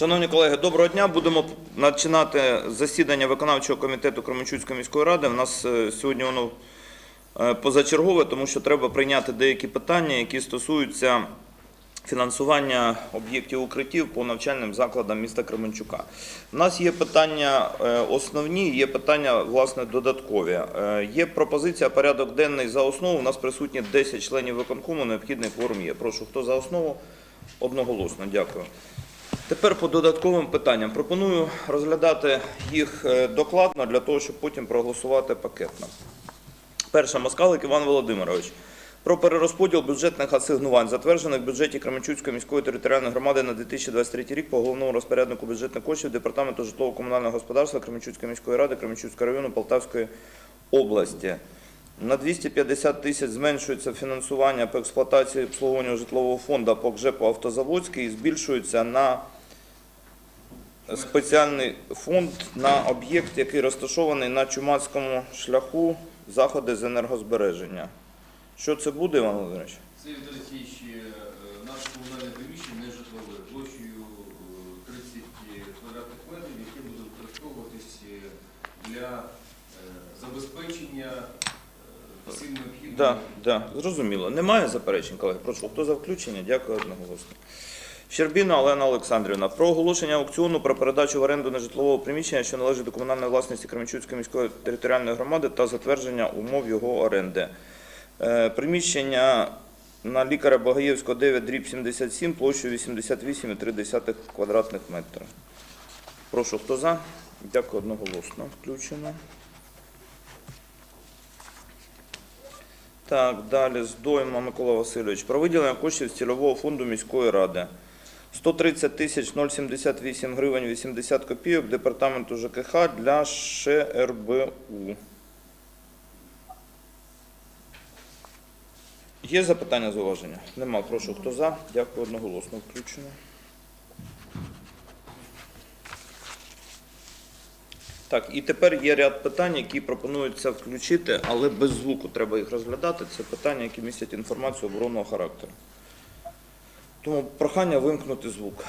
Шановні колеги, доброго дня. Будемо починати засідання виконавчого комітету Кременчуцької міської ради. У нас е, сьогодні воно е, позачергове, тому що треба прийняти деякі питання, які стосуються фінансування об'єктів укриттів по навчальним закладам міста Кременчука. У нас є питання е, основні, є питання власне додаткові. Є пропозиція порядок денний за основу. У нас присутні 10 членів виконкому. Необхідний кворум є. Прошу, хто за основу? Одноголосно, дякую. Тепер по додатковим питанням. Пропоную розглядати їх е, докладно для того, щоб потім проголосувати пакетно. Перше, Москалик Іван Володимирович. Про перерозподіл бюджетних асигнувань, затверджених в бюджеті Кременчуцької міської територіальної громади на 2023 рік по головному розпоряднику бюджетних коштів Департаменту житлово-комунального господарства Кременчуцької міської ради Кременчуцького району Полтавської області. На 250 тисяч зменшується фінансування по експлуатації і обслуговуванню житлового фонду по ГЖЕПу Автозаводський і збільшується на спеціальний фонд на об'єкт, який розташований на Чумацькому шляху заходи з енергозбереження. Що це буде, Іван Володимирович? Це Віталій е, наше комунальне приміщення не житлове площею е, 30 квадратних метрів, яке буде використовуватись е, для забезпечення всім необхідним. Так, да, да, зрозуміло. Немає заперечень, колеги. Прошу, хто за включення? Дякую одноголосно. Щербіна Олена Олександрівна. Про оголошення аукціону про передачу в оренду нежитлового приміщення, що належить до комунальної власності Кременчуцької міської територіальної громади та затвердження умов його оренди. Е, приміщення на лікаря Багаєвського 9 дріб 77 площею 88,3 квадратних метра. Прошу, хто за? Дякую одноголосно. Включено. Так, далі здойма Микола Васильович. Про виділення коштів з цільового фонду міської ради. 130 тисяч 078 гривень 80 копійок департаменту ЖКХ для ШРБУ. Є запитання, зауваження? Нема. Прошу, хто за? Дякую одноголосно. Включено. Так, і тепер є ряд питань, які пропонується включити, але без звуку треба їх розглядати. Це питання, які містять інформацію оборонного характеру. Тому прохання вимкнути звук.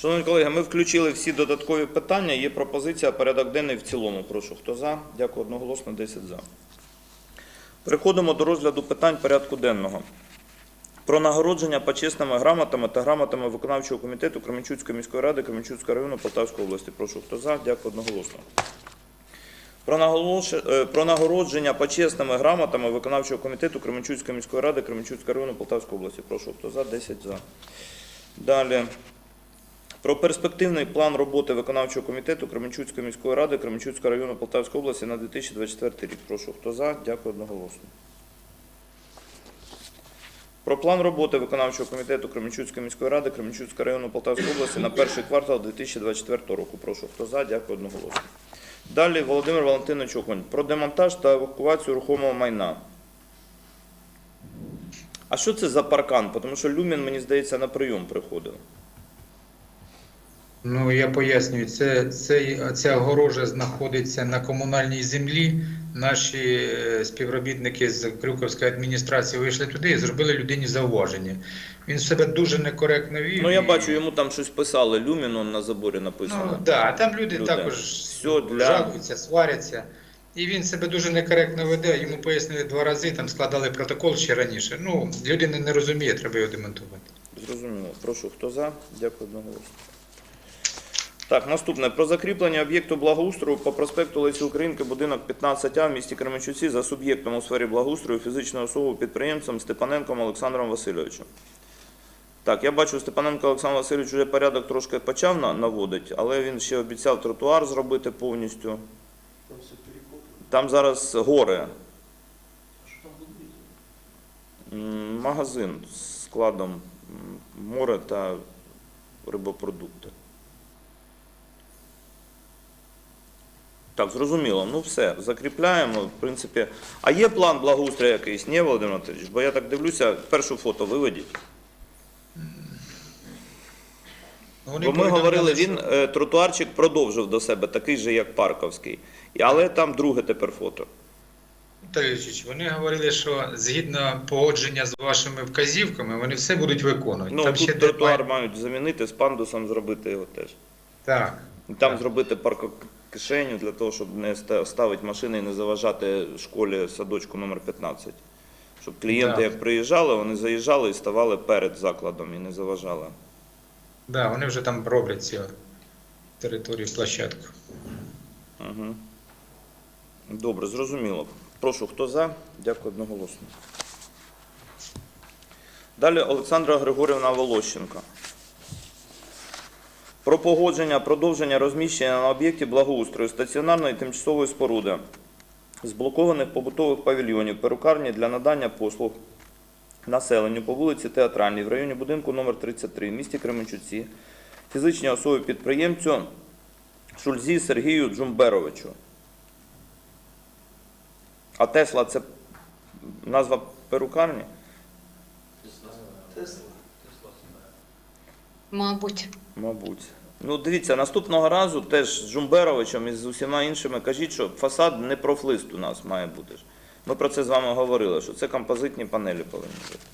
Шановні колеги, ми включили всі додаткові питання. Є пропозиція порядок денний в цілому. Прошу, хто за? Дякую одноголосно, 10 за. Переходимо до розгляду питань порядку денного. Про нагородження почесними грамотами та грамотами виконавчого комітету Кременчуцької міської ради Кременчуцького району Полтавської області. Прошу, хто за? Дякую одноголосно. Е, про нагородження почесними грамотами виконавчого комітету Кременчуцької міської ради Кременчуцького району Полтавської області. Прошу, хто за? 10 за. Далі. Про перспективний план роботи виконавчого комітету Кременчуцької міської ради Кременчуцького району Полтавської області на 2024 рік. Прошу, хто за? Дякую одноголосно. Про план роботи виконавчого комітету Кременчуцької міської ради Кременчуцького району Полтавської області на перший квартал 2024 року. Прошу, хто за? Дякую одноголосно. Далі Володимир Валентинович Окунь. Про демонтаж та евакуацію рухомого майна. А що це за паркан? Тому що Люмін, мені здається, на прийом приходив. Ну, я пояснюю, це, це, ця огорожа знаходиться на комунальній землі. Наші е, співробітники з Крюковської адміністрації вийшли туди і зробили людині зауваження. Він себе дуже некоректно вів. Ну я бачу, йому там щось писали. Люмін он на заборі Ну, написано. да, а там люди, Люди. також Всьо для- жалуються, сваряться. І він себе дуже некоректно веде. Йому пояснили два рази, там складали протокол ще раніше. Ну, людина не розуміє, треба його демонтувати. Зрозуміло. Прошу, хто за? Дякую одноголосно. Так, наступне. Про закріплення об'єкту благоустрою по проспекту Лесі Українки, будинок 15А в місті Кременчуці за суб'єктом у сфері благоустрою фізичною особою підприємцем Степаненком Олександром Васильовичем. Так, я бачу, Степаненко Олександр Васильович вже порядок трошки почав на- наводити, але він ще обіцяв тротуар зробити повністю. Там зараз гори. Магазин з складом м, море та рибопродукти. Так, зрозуміло. Ну все, закріпляємо. В принципі, а є план благоустрою якийсь? Ні, Володимир Анатолійович? Бо я так дивлюся, першу фото виведіть. Бо ми говорили, він е, тротуарчик продовжив до себе, такий же, як Парковський. Але там друге тепер фото. Ілліч, вони говорили, що згідно погодження з вашими вказівками, вони все будуть виконувати. Ну, Там тут ще тротуар немає- мають замінити, з пандусом зробити його теж. Так. Там Так. зробити паркокишеню для того, щоб не ставити машини і не заважати школі садочку номер 15. Щоб клієнти, Да. як приїжджали, вони заїжджали і ставали перед закладом і не заважали. Да, вони вже там роблять цю територію, площадку. Угу. Добре, зрозуміло. Прошу, хто за? Дякую одноголосно. Далі Олександра Григорівна Волощенко. Про погодження продовження розміщення на об'єкті благоустрою стаціонарної тимчасової споруди з блокованих побутових павільйонів, перукарні для надання послуг населенню по вулиці Театральній в районі будинку номер 33 в місті Кременчуці, фізичній особі підприємцю Шульзі Сергію Джумберовичу. А Тесла це назва перукарні? Тесла. Мабуть. Мабуть. Ну, дивіться, наступного разу теж з Джумберовичем і з усіма іншими кажіть, що фасад не профлист у нас має бути. Ми про це з вами говорили, що це композитні панелі повинні бути.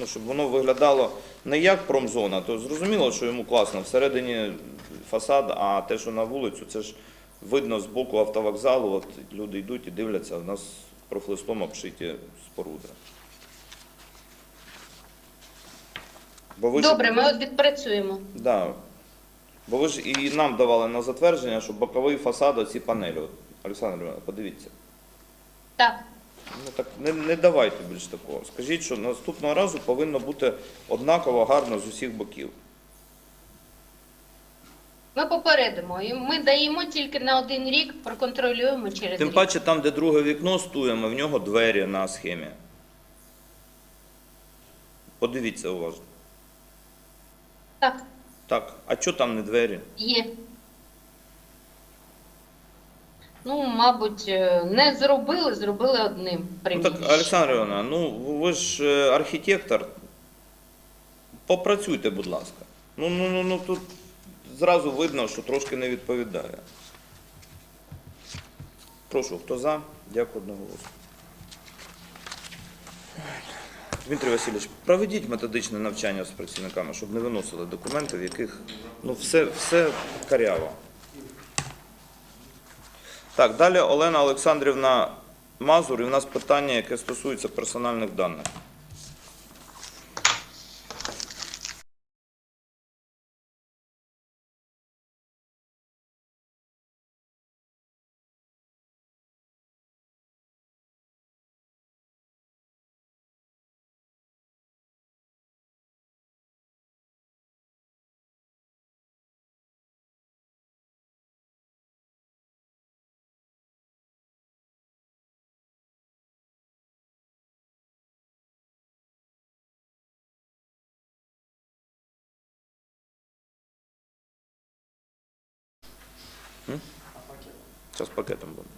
Ну, щоб воно виглядало не як промзона, то зрозуміло, що йому класно. Всередині фасад, а те, що на вулицю, це ж видно з боку автовокзалу. От люди йдуть і дивляться, у нас профлистом обшиті споруди. Бо ви ж- Добре, ми от відпрацюємо. Да. Бо ви ж і нам давали на затвердження, що боковий фасад оці панелі. От, Олександр Іванович, подивіться. Так, Ну так не, не давайте більш такого. Скажіть, що наступного разу повинно бути однаково гарно з усіх боків. ми попередимо. І ми даємо тільки на один рік, проконтролюємо через Тим рік. паче там, де друге вікно стоїмо, в нього двері на схемі. Подивіться уважно. Так, а що там не двері? є. Ну, мабуть, е, не зробили, зробили одним Ну так, Олександр Івановна, ну ви ж е, архітектор. Попрацюйте, будь ласка. Ну, ну, ну, ну тут зразу видно, що трошки не відповідає. Прошу, хто за? Дякую одноголосно. Дмитрий Васильович, проведіть методичне навчання з працівниками, щоб не виносили документи, в яких ну, все, все каряво. Так, далі Олена Олександрівна Мазур, і в нас питання, яке стосується персональних даних. Зараз пакетом будемо.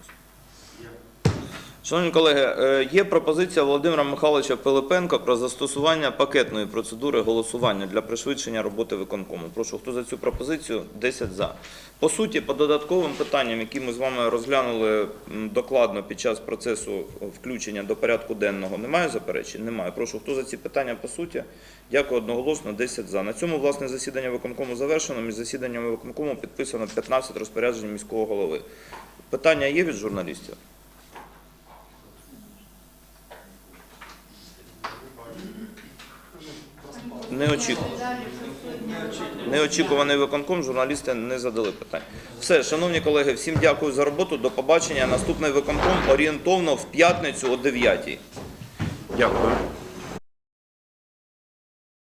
Шановні колеги, е, є пропозиція Володимира Михайловича Пилипенка про застосування пакетної процедури голосування для пришвидшення роботи виконкому. Прошу, хто за цю пропозицію? 10 за. По суті, по додатковим питанням, які ми з вами розглянули докладно під час процесу включення до порядку денного, немає заперечень? Немає. Прошу, хто за ці питання по суті? Дякую одноголосно, 10 за. На цьому власне засідання виконкому завершено. Між засіданнями виконкому підписано 15 розпоряджень міського голови. Питання є від журналістів? Неочікувано. Неочікуваний виконком, журналісти не задали питань. Все, шановні колеги, всім дякую за роботу. До побачення. Наступний виконком орієнтовно в п'ятницю о 9 Дякую.